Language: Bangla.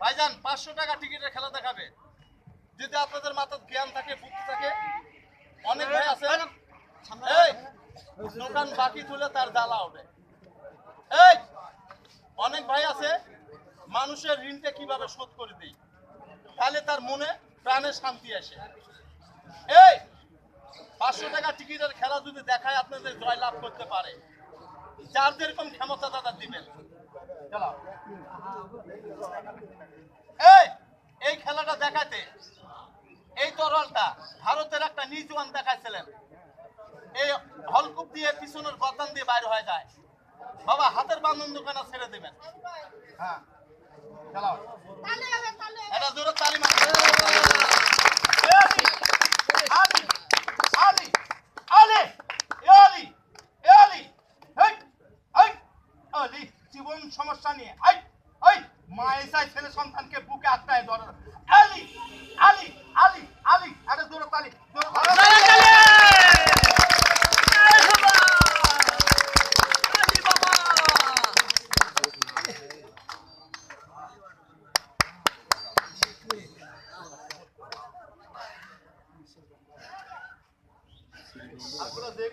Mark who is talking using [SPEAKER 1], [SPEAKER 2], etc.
[SPEAKER 1] ভাইজান পাঁচশো টাকা টিকিটের খেলা দেখাবে। যদি আপনাদের মাথার জ্ঞান থাকে বুদ্ধি থাকে অনেক ভাই আছে। এই দোকান বাকি তুলে তার জ্বালা ওঠে। এই অনেক ভাই আছে মানুষের ঋণটা কীভাবে শোধ করে দিই? তাহলে তার মনে প্রাণে শান্তি আসে। এই পাঁচশো টাকা টিকিটের খেলা যদি দেখায় আপনাদের জয় লাভ করতে পারে। যার যেরকম ক্ষমতা দাদা দিবেন। এই এই খেলাটা দেখাতে। এই তরলটা ভারতের একটা নিউজওয়ান দেখাইছিলেন। এই হলকুপ দিয়ে পিছনের গতান দিয়ে বাইরে হয়ে যায়। বাবা, হাতের বান্ধন দোকানে ছেড়ে দেবেন। হ্যাঁ
[SPEAKER 2] হবে
[SPEAKER 1] এটা জোরে জীবন সমস্যা নিয়ে। আই ওই মা এসাই ছেলে সন্তানকে বুকে আত্মায় আলি আলি আলি আলি আরে তালি আপনারা দেখ